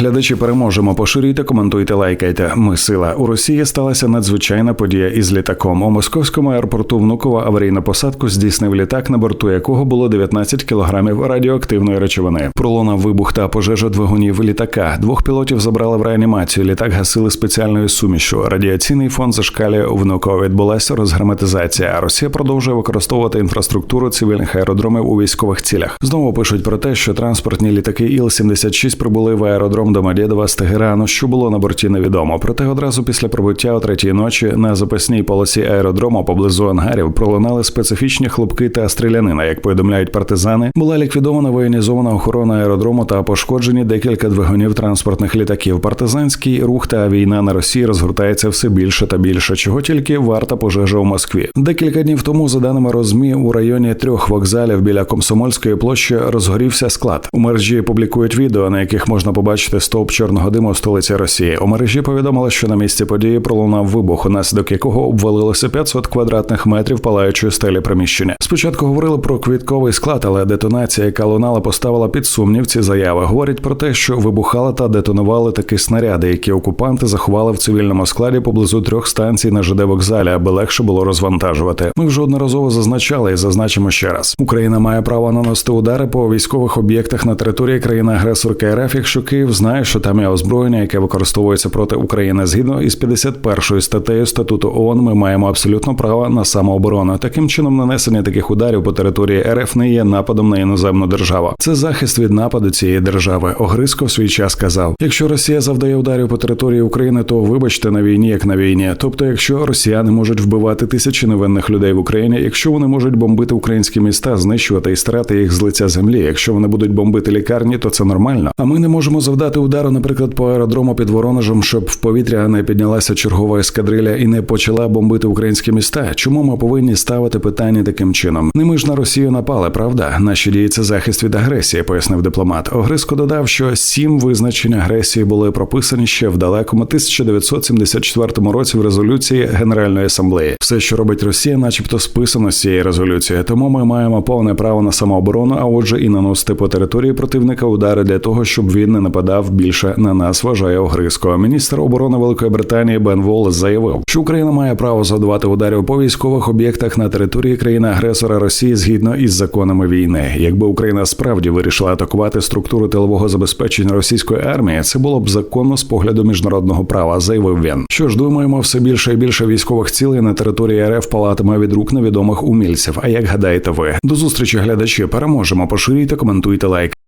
Глядачі переможемо. Поширюйте, коментуйте, лайкайте. Ми сила у Росії сталася надзвичайна подія із літаком. У московському аеропорту Внуково аварійну посадку здійснив літак, на борту якого було 19 кілограмів радіоактивної речовини. Пролунав вибух та пожежа двигунів літака. Двох пілотів забрали в реанімацію. Літак гасили спеціальною сумішю. Радіаційний фон зашкалює у Внуково. Відбулася розгерметизація. А Росія продовжує використовувати інфраструктуру цивільних аеродромів у військових цілях. Знову пишуть про те, що транспортні літаки Іл-76 прибули в аеродром Домодєдова з Тегерану, що було на борті невідомо. Проте одразу після прибуття о третій ночі на запасній полосі аеродрому поблизу ангарів пролунали специфічні хлопки та стрілянина. Як повідомляють партизани, була ліквідована воєнізована охорона аеродрому та пошкоджені декілька двигунів транспортних літаків. Партизанський рух та війна на Росії розгортається все більше та більше, чого тільки варта пожежа у Москві. Декілька днів тому, за даними розмі, у районі трьох вокзалів біля Комсомольської площі розгорівся склад. У мережі публікують відео, на яких можна побачити стовп чорного диму столиці Росії. У мережі повідомили, що на місці події пролунав вибух, унаслідок якого обвалилося 500 квадратних метрів палаючої стелі приміщення. Спочатку говорили про квітковий склад, але детонація, яка лунала, поставила під сумнів ці заяви. Говорять про те, що вибухали та детонували такі снаряди, які окупанти заховали в цивільному складі поблизу трьох станцій на ЖД вокзалі, аби легше було розвантажувати. Ми вже одноразово зазначали і зазначимо ще раз: Україна має право наносити удари по військових об'єктах на території країни-агресорки РФ, якщо Київ знає, що там є озброєння, яке використовується проти України. Згідно із 51 статтею статуту ООН, ми маємо абсолютно право на самооборону. Таким чином, нанесення таких ударів по території РФ не є нападом на іноземну державу. Це захист від нападу цієї держави. Огризко в свій час казав: якщо Росія завдає ударів по території України, то вибачте на війні, як на війні. Тобто, якщо росіяни можуть вбивати тисячі невинних людей в Україні, якщо вони можуть бомбити українські міста, знищувати і стирати їх з лиця землі, якщо вони будуть бомбити лікарні, то це нормально. А ми не можемо завдати удару, наприклад, по аеродрому під Воронежем, щоб в повітря не піднялася чергова ескадриля і не почала бомбити українські міста. Чому ми повинні ставити питання таким чином? Не ми ж на Росію напали, правда? Наші дії це захист від агресії, пояснив дипломат. Огриско додав, що сім визначень агресії були прописані ще в далекому 1974 році в резолюції Генеральної асамблеї. Все, що робить Росія, начебто списано з цієї резолюції. Тому ми маємо повне право на самооборону, а отже, і наносити по території противника удари для того, щоб він не нападав більше на нас. Вважає Огриско. Міністр оборони Великої Британії Бен Волес заявив, що Україна має право завдавати ударів по військових об'єктах на території країни-агресора Росії згідно із законами війни. Якби Україна справді вирішила атакувати структуру тилового забезпечення російської армії, це було б законно з погляду міжнародного права, заявив він. Що ж думаємо, все більше і більше військових цілей на території РФ палатиме від рук невідомих умільців. А як гадаєте ви? До зустрічі глядачі переможемо. Поширюйте, коментуйте лайк.